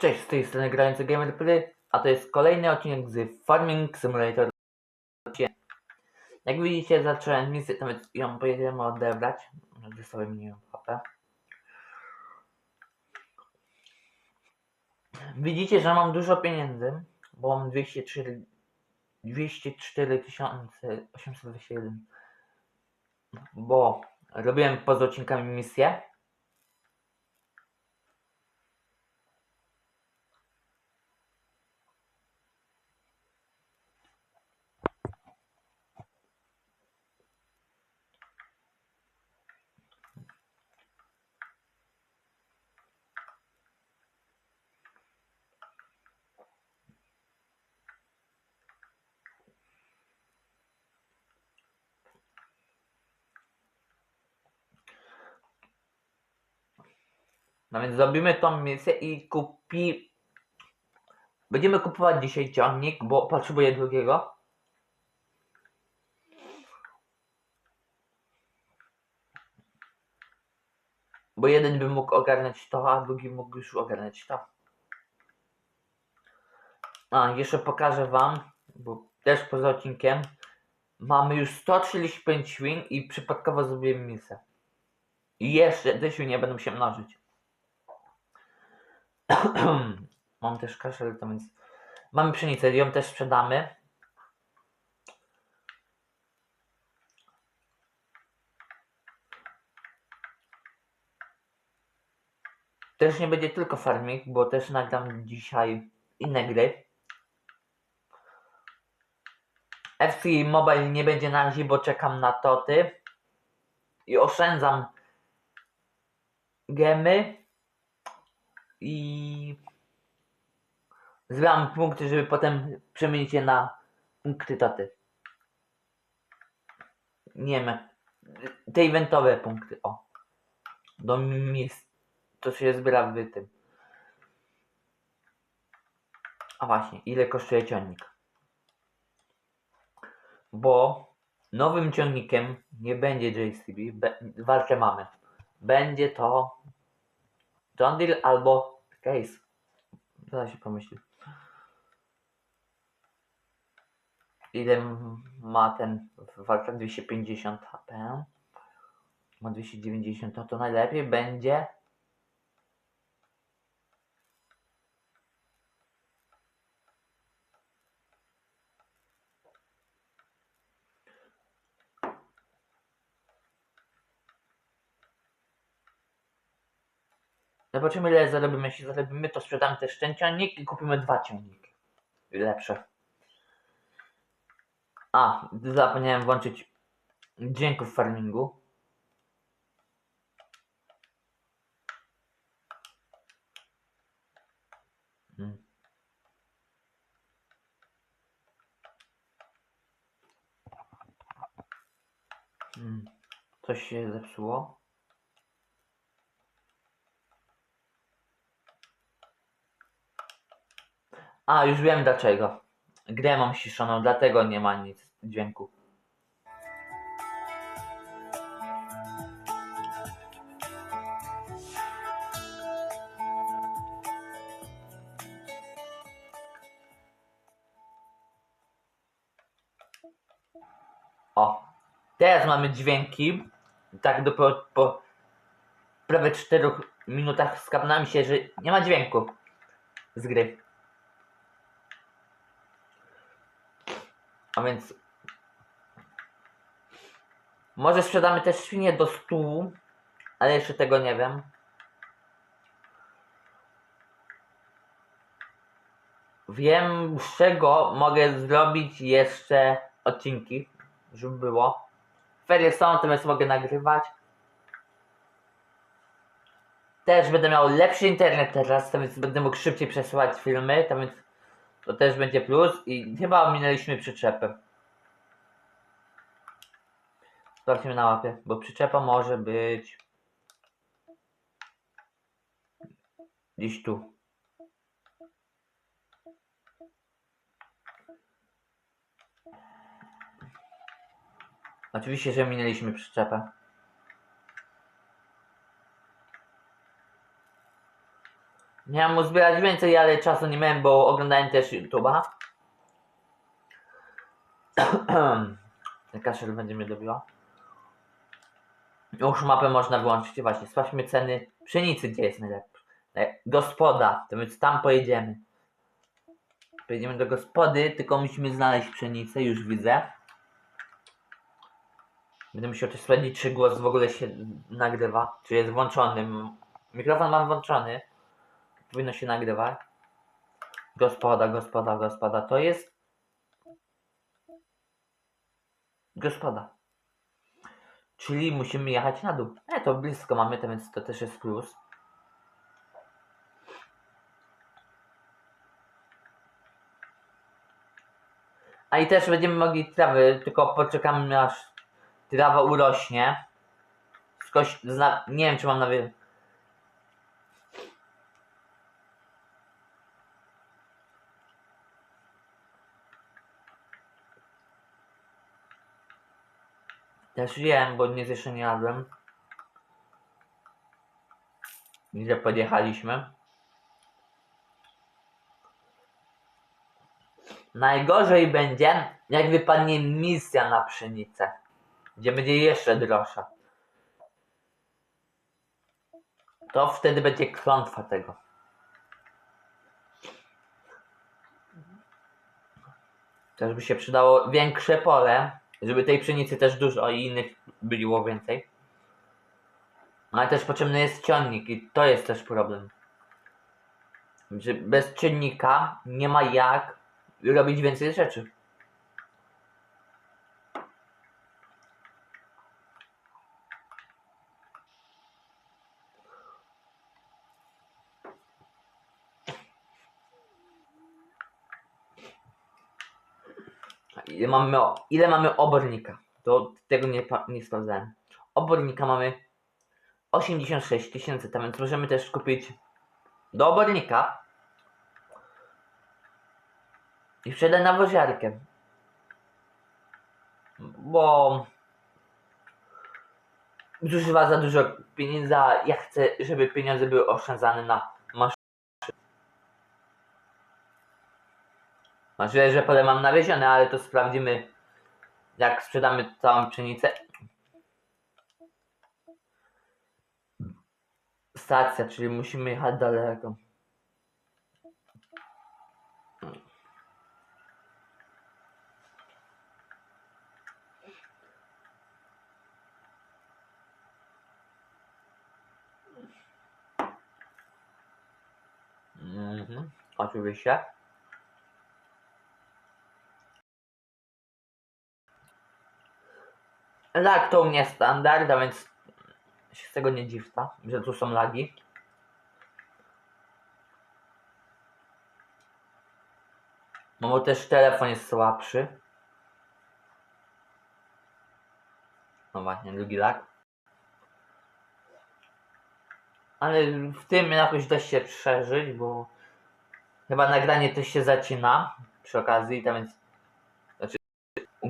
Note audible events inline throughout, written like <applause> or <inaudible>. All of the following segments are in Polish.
Cześć, z tej strony grający Gamerplay, a to jest kolejny odcinek z Farming Simulator. Jak widzicie, zacząłem misję, więc ją pojedziemy odebrać. Gdzie sobie minimum HP. Widzicie, że mam dużo pieniędzy, bo mam 204 204 821. Bo robiłem poza odcinkami misję. No więc zrobimy tą misję i kupi... Będziemy kupować dzisiaj ciągnik, bo potrzebuję drugiego. Bo jeden by mógł ogarnąć to, a drugi mógł już ogarnąć to. A, jeszcze pokażę wam, bo też poza odcinkiem mamy już 135 świn i przypadkowo zrobiłem misję. I jeszcze te świnie będą się mnożyć. <clears throat> Mam też kaszel, to więc mamy pszenicę, ją też sprzedamy. Też nie będzie tylko farming, bo też nagram dzisiaj inne gry. FC Mobile nie będzie na razie, bo czekam na toty. I oszczędzam gemy i zbieram punkty, żeby potem przemienić je na punkty taty. Nie wiem, te eventowe punkty, o. Do miejsc, to się zbiera w tym. A właśnie, ile kosztuje ciągnik? Bo nowym ciągnikiem nie będzie JCB, be, walkę mamy. Będzie to John Deere albo Case. Co się pomyśli? Ile ma ten walka 250 HP? Ma 290, no to najlepiej będzie. Zobaczymy ile zarobimy. Jeśli zarobimy, to sprzedamy ten ciągnik i kupimy dwa ciągniki. Lepsze. A, zapomniałem włączyć dźwięków farmingu. Hmm. Hmm. Coś się zepsuło. A, już wiem dlaczego. Grę mam ściszoną, dlatego nie ma nic dźwięku. O, teraz mamy dźwięki. Tak dopiero po prawie 4 minutach skapnąłem się, że nie ma dźwięku z gry. A więc może sprzedamy też świnie do stół, ale jeszcze tego nie wiem. Wiem z czego mogę zrobić jeszcze odcinki, żeby było. Ferie są, natomiast mogę nagrywać. Też będę miał lepszy internet teraz, więc będę mógł szybciej przesyłać filmy, to więc to też będzie plus i chyba ominęliśmy przyczepę. Sprawdźmy na mapie, bo przyczepa może być gdzieś tu. Oczywiście, że minęliśmy przyczepę. Miałem mu zbierać więcej, ale czasu nie miałem, bo oglądałem też YouTube'a. <clears throat> Kaszel będzie mnie dobiła. Już mapę można wyłączyć. Właśnie, sprawdźmy ceny pszenicy, gdzie jest najlepsza. E, Gospoda, to więc tam pojedziemy. Pojedziemy do gospody, tylko musimy znaleźć pszenicę, już widzę. Będę musiał też sprawdzić, czy głos w ogóle się nagrywa, czy jest włączony. Mikrofon mam włączony. Powinno się nagrywać. Gospoda, gospoda, gospoda. To jest. Gospoda. Czyli musimy jechać na dół. E, to blisko mamy, to więc to też jest plus. A i też będziemy mogli trawy, tylko poczekamy aż trawa urośnie. Skoś, nie wiem czy mam na wy... Też wiem, bo nic jeszcze nie jadłem. Gdzie podjechaliśmy. Najgorzej będzie, jak wypadnie misja na pszenicę, gdzie będzie jeszcze droższa. To wtedy będzie klątwa tego. Też by się przydało większe pole, żeby tej pszenicy też dużo i innych było więcej. Ale też potrzebny jest ciągnik i to jest też problem. Że bez czynnika nie ma jak robić więcej rzeczy. Ile mamy, ile mamy obornika? To tego nie, nie sprawdzałem. Obornika mamy 86 tysięcy, tam więc możemy też kupić do obornika i sprzedać na. Bo zużywa za dużo pieniędzy, ja chcę, żeby pieniądze były oszczędzane na maszyny. Możliwe, że pole mam nawiezione, ale to sprawdzimy jak sprzedamy całą pszenicę. Stacja, czyli musimy jechać daleko. Mhm, oczywiście. Lag to u mnie standard, a więc się z tego nie dziwta, że tu są lagi. No bo też telefon jest słabszy. No właśnie, drugi lag. Ale w tym jakoś da się przeżyć, bo chyba nagranie też się zacina przy okazji, tam więc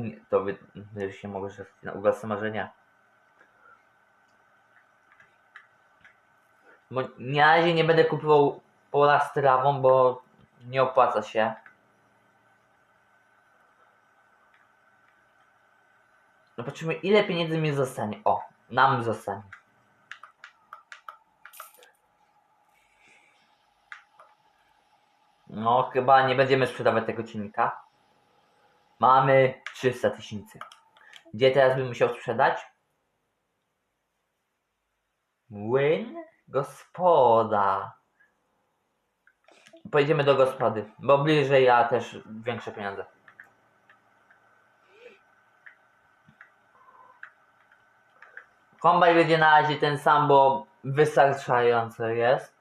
u mnie to wy, wy się mogę u was marzenia. Bo na razie nie będę kupował pola z trawą, bo nie opłaca się. No patrzymy ile pieniędzy mi zostanie. O, nam zostanie. No, chyba nie będziemy sprzedawać tego silnika. Mamy 300 tysięcy. Gdzie teraz bym musiał sprzedać? Młyn? Gospoda. Pojedziemy do gospody, bo bliżej ja też większe pieniądze. Kombaj będzie na razie ten sam, bo wystarczająco jest.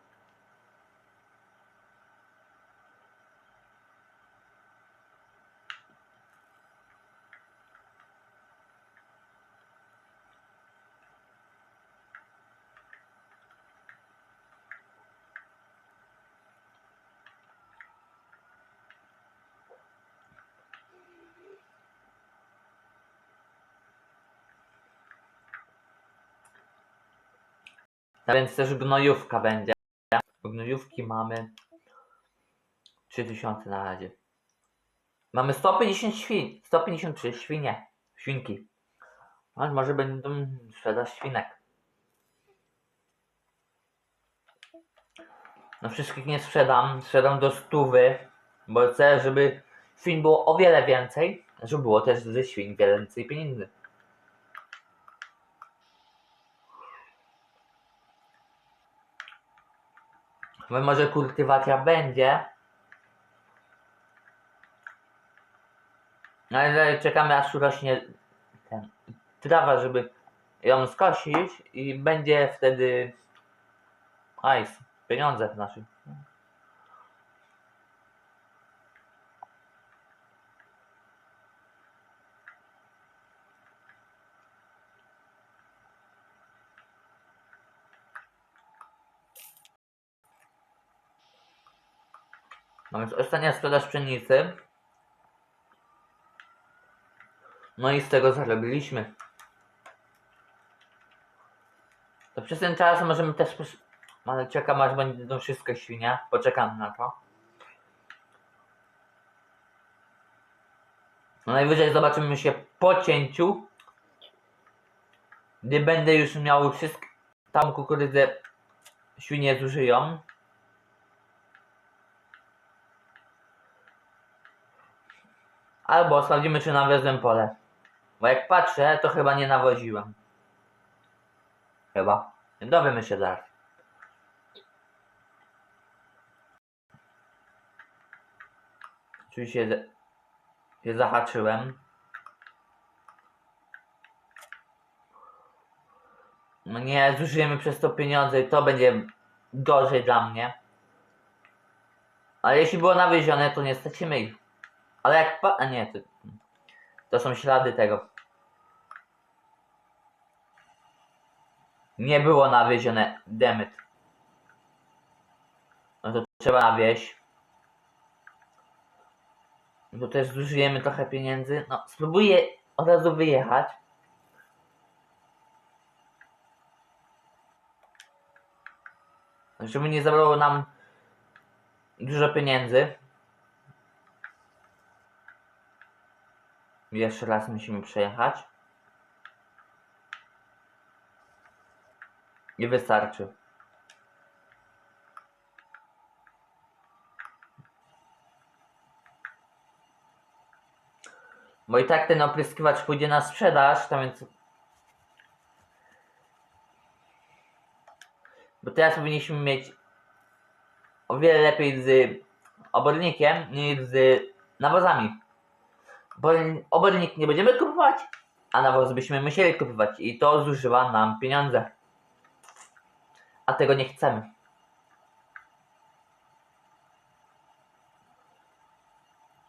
A więc też gnojówka będzie. Gnojówki mamy 3000 na razie. Mamy 150 świn, 153 świnie, świnki. A może będą sprzedać świnek. No wszystkich nie sprzedam, sprzedam do stówy, bo chcę, żeby świn było o wiele więcej, żeby było też ze świn więcej pieniędzy. Bo może kultywacja będzie. No ale czekamy aż urośnie ten, trawa, żeby ją skosić i będzie wtedy hajs, pieniądze znaczy. No więc ostatnia sprzedaż pszenicy. No i z tego zarobiliśmy. To przez ten czas możemy też... Ale czekam aż będą wszystkie świnie. Poczekam na to. No najwyżej zobaczymy się po cięciu. Gdy będę już miał wszystko... Tam kukurydzę świnie zużyją. Albo sprawdzimy, czy nawiozłem pole. Bo jak patrzę, to chyba nie nawoziłem. Chyba. Dowiemy się zaraz. Oczywiście je zahaczyłem. No nie, zużyjemy przez to pieniądze i to będzie gorzej dla mnie. Ale jeśli było nawiezione, to nie stracimy ich. Ale jak pa... A nie, to, to są ślady tego. Nie było nawiezione demyt. No to trzeba nawieźć. Bo też zużyjemy trochę pieniędzy. No, spróbuję od razu wyjechać. Żeby nie zabrało nam dużo pieniędzy. Jeszcze raz musimy przejechać. I wystarczy. Bo i tak ten opryskiwacz pójdzie na sprzedaż, to więc... Bo teraz powinniśmy mieć o wiele lepiej z obornikiem niż z nawozami. Bo obornik nie będziemy kupować, a nawóz byśmy musieli kupować i to zużywa nam pieniądze. A tego nie chcemy.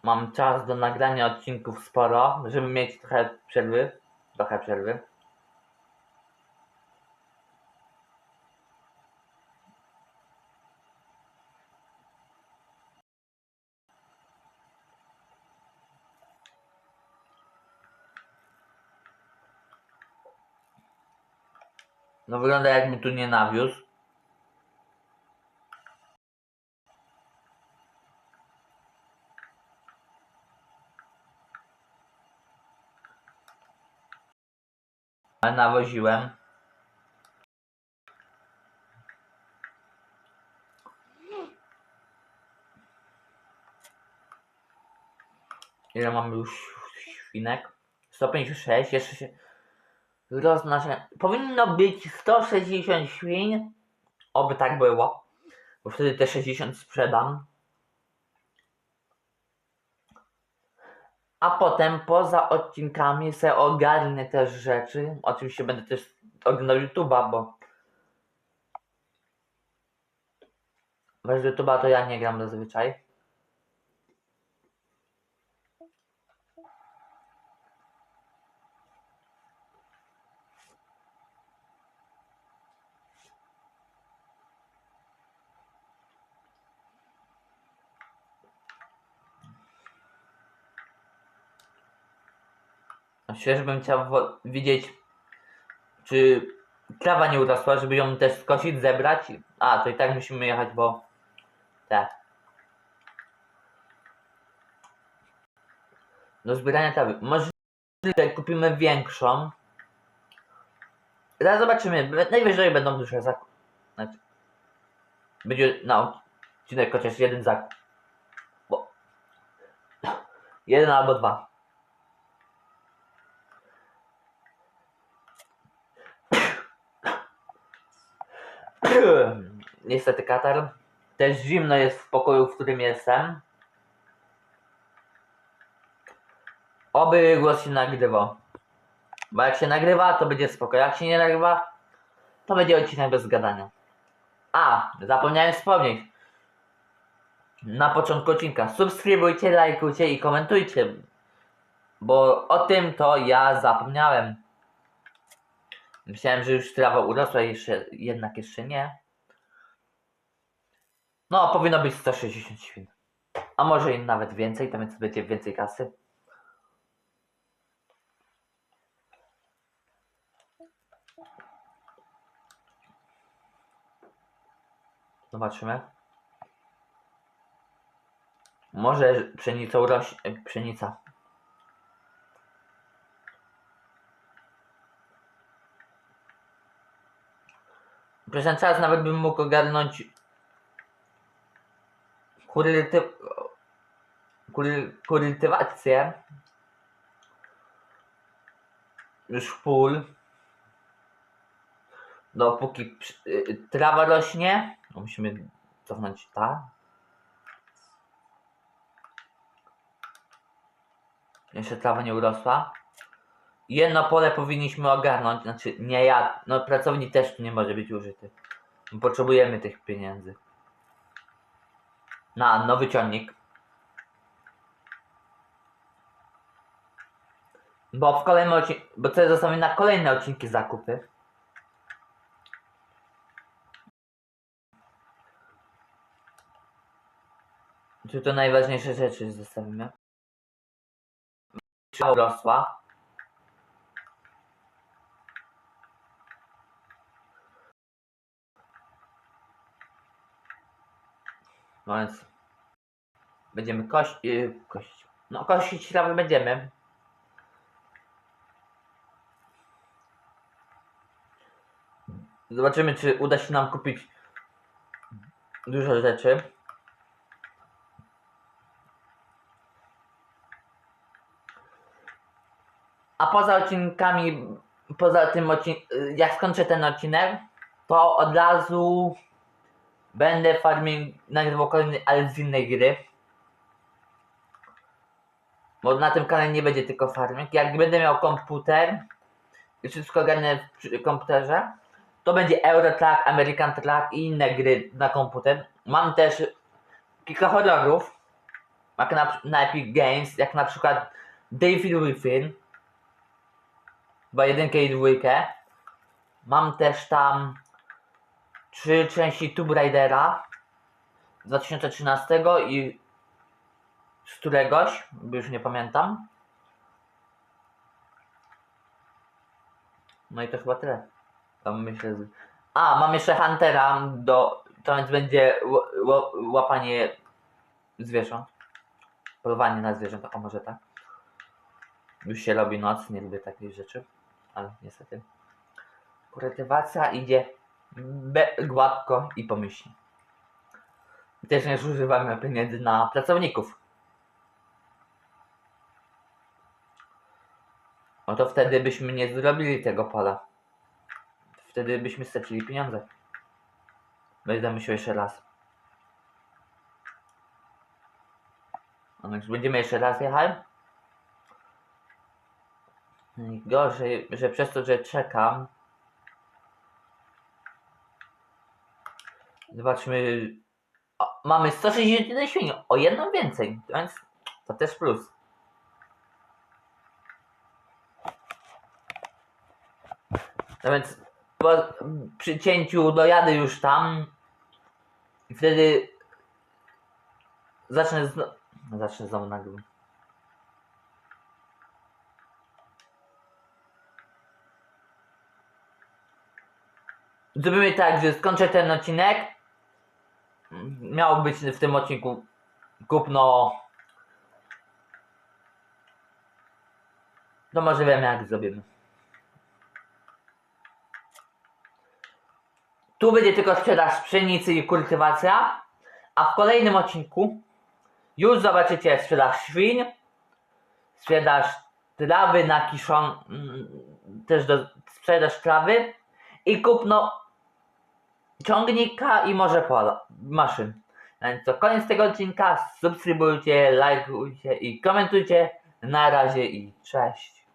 Mam czas do nagrania odcinków sporo, żeby mieć trochę przerwy. Trochę przerwy. No wygląda jak mi tu nie nawiózł. Ale nawoziłem. Ile mamy już świnek? 156, jeszcze się roznaczę. Powinno być 160 świń. Oby tak było. Bo wtedy te 60 sprzedam. A potem poza odcinkami se ogarnę też rzeczy. Oczywiście będę też oglądał YouTube'a, bo bez YouTube'a to ja nie gram zazwyczaj. Świeżo bym chciał widzieć, czy trawa nie urosła, żeby ją też skosić, zebrać. A, to i tak musimy jechać, bo te. Do zbierania trawy. Może kupimy większą. Zaraz zobaczymy. Najwyżej będą duże zakupy. Znaczy, będzie na odcinek chociaż jeden zakup. Bo... Jeden albo dwa. Niestety katar. Też zimno jest w pokoju, w którym jestem. Oby głos się nagrywał. Bo jak się nagrywa, to będzie spoko. Jak się nie nagrywa, to będzie odcinek bez gadania. A, zapomniałem wspomnieć. Na początku odcinka. Subskrybujcie, lajkujcie i komentujcie. Bo o tym to ja zapomniałem. Myślałem, że już trawa urosła, jeszcze, jednak jeszcze nie. No, powinno być 160 świn. A może i nawet więcej, to więc będzie więcej kasy. Zobaczymy. Może pszenica urośnie. Pszenica. Przez ten czas nawet bym mógł ogarnąć kultywację już w pól dopóki y, trawa rośnie musimy cofnąć ta. Jeszcze trawa nie urosła jedno pole powinniśmy ogarnąć znaczy nie ja, no pracownik też tu nie może być użyty potrzebujemy tych pieniędzy na nowy ciągnik. Bo w kolejnym odcinku, bo to zostawię na kolejne odcinki zakupy. Czy to najważniejsze rzeczy zostawimy? Czy urosła? No więc będziemy kość, yy, kość. No kościć trawy będziemy. Zobaczymy, czy uda się nam kupić dużo rzeczy. A poza odcinkami, poza tym odcin- jak skończę ten odcinek, to od razu Będę farming nagrywał kolejny, ale z innej gry. Bo na tym kanale nie będzie tylko farming. Jak będę miał komputer i wszystko ogarnę w komputerze, to będzie Eurotrack, American Track i inne gry na komputer. Mam też kilka horrorów, jak na, na Epic Games, jak na przykład David Within, bo jedynkę i dwójkę. Mam też tam trzy części Tomb Raidera z 2013 i z któregoś, już nie pamiętam. No i to chyba tyle. Tam myślę. z- A, mam jeszcze Huntera do. To więc będzie łapanie zwierząt. Polowanie na zwierzęta, może tak. Już się robi noc, nie lubię takich rzeczy, ale niestety. Kultywacja idzie be, gładko i pomyślnie. Też nie zużywamy pieniędzy na pracowników. No to wtedy byśmy nie zrobili tego pola. Wtedy byśmy stracili pieniądze. Będę myślał jeszcze raz. No więc będziemy jeszcze raz jechać. Gorzej, że przez to, że czekam, Zobaczmy. O, mamy 161 świni, o jedną więcej, więc to też plus. No więc po, przy cięciu dojadę już tam i wtedy zacznę znowu, zacznę znowu nagrywać. Zrobimy tak, że skończę ten odcinek. Miało być w tym odcinku kupno. To może wiem jak zrobimy. Tu będzie tylko sprzedaż pszenicy i kultywacja, a w kolejnym odcinku już zobaczycie sprzedaż świń, sprzedaż trawy na kiszon, mm, też do, sprzedaż trawy i kupno ciągnika i może pola, maszyn. Więc to koniec tego odcinka. Subskrybujcie, lajkujcie i komentujcie. Na razie i cześć.